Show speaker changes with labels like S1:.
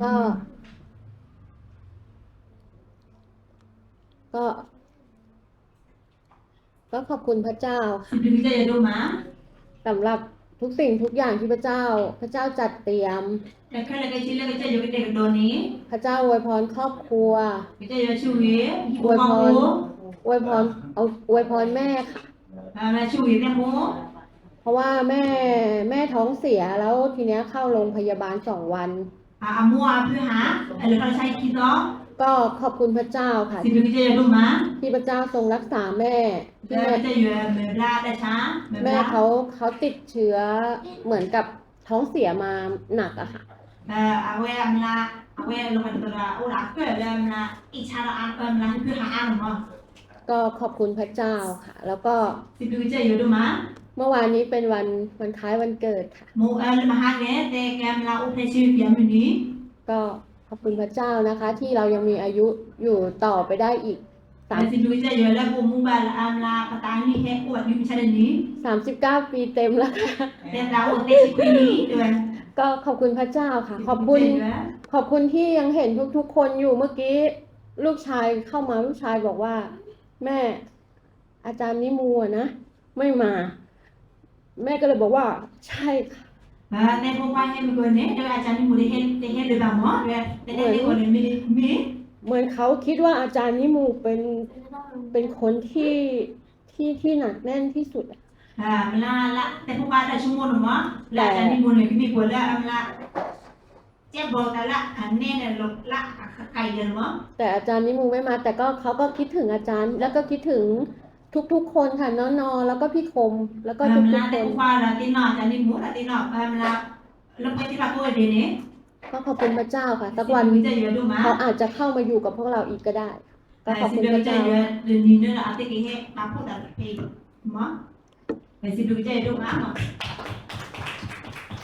S1: ก็ ก็ ก็ขอบคุณพระเจ้า
S2: Si Billy je ya doma.
S1: สำหรับทุกสิ่งทุกอย่างที่พระเจ้า พระเจ้าจัดเตรียม
S2: Ya kala ka chile ka je yo ke do ni.
S1: พระเจ้าอวยพรครอบครัว
S2: Ka je yo chu ye. Ko
S1: Ôi
S2: ma
S1: thôi.
S2: ko.
S1: อวยพรเอาอวยพรแม่ค่ะ
S2: Ha na chu ye ne mo.
S1: เพราะว่าแม่แม่ท้องเสียแล้วทีเนี้ยเข้าโรงพยาบาลสองวัน
S2: Ha amu a phu ha. Ele ka sai ki do.
S1: ก็ขอบคุณพระเจ้าค่ะ
S2: Si Billy je ya doma.
S1: ที่พระเจ้าทรงรักษาแม่ที่
S2: Ya
S1: แม่
S2: ka je yo me bla da cha. Me
S1: แม่
S2: bla.
S1: เขาเขาติดเชื้อเหมือนกับท้องเสียมาหนักอะค่ะ
S2: Ha awe amla. Awe lo ka do la. O la ke le amla. I cha la an amla phu ha an mo.
S1: ก็ขอบคุณพระเจ้าค่ะ แล้วก็
S2: Si Billy je ya doma.
S1: เมื่อวานนี้เป็นวันวันคล้ายวันเกิดค่ะ
S2: Mo el ma ha ne te ke amla o phe chi pya mi ni.
S1: ก็ขอบคุณพระเจ้านะคะ ที่เรายังมีอายุอยู่ต่อไปได้อีกสาม
S2: Si Billy je yo la ko mu ba la amla ka ta ni he ko ni mi cha de ni.
S1: สามสิบเก้าปีเต็มแล้วค่ะ
S2: Te la o te chi ku ni. De.
S1: ก็ขอบคุณพระเจ้าค่ะ ขอบคุณ ขอบคุณที่ยังเห็นทุกๆ คนอยู่เมื่อกี้ ลูกชายเข้ามาลูกชายบอกว่า แม่อาจารย์นิมูอะนะ ไม่มา แม่ก็เลยบอกว่า ใช่ค่ะ
S2: Ba te ko kwa he mi ko ne. De a cha ni mu de he te he de ba mo. De te te ko ne mi mi.
S1: เหมือนเขาคิดว่าอาจารย์นิมูเป็นเป็นคนที่ที่ที่หนักแน่นที่สุดอะ
S2: Ha mla la te ko kwa da chu mo no mo. La cha ni mu ne ki mi ko la amla. Che bo ta la an ne ne lo la kai de mo.
S1: แต่อาจารย์นิมูไม่มา แต่ก็เขาก็คิดถึงอาจารย์ แล้วก็คิดถึง ทุกๆคนค่ะน้อนๆแล้วก็พี่คม แล้วก็ทุ
S2: Amla
S1: กๆค
S2: te
S1: น
S2: ko kwa la ti no cha ni mu la ti no amla. Lo pa ti la ko de ne.
S1: ก็ขอบคุณพระเจ้าค่ะ สัก
S2: Si
S1: วัน
S2: Billy je yo do ma.
S1: เขาอาจจะเข้ามาอยู่กับพวกเราอีกก็ได้ ก็ขอบ
S2: Si
S1: คุณพ
S2: Billy
S1: ระ
S2: je
S1: เจ้า
S2: yo de ni ne la te ke he ba ko da pe. Mo. Si Billy je do ma mo.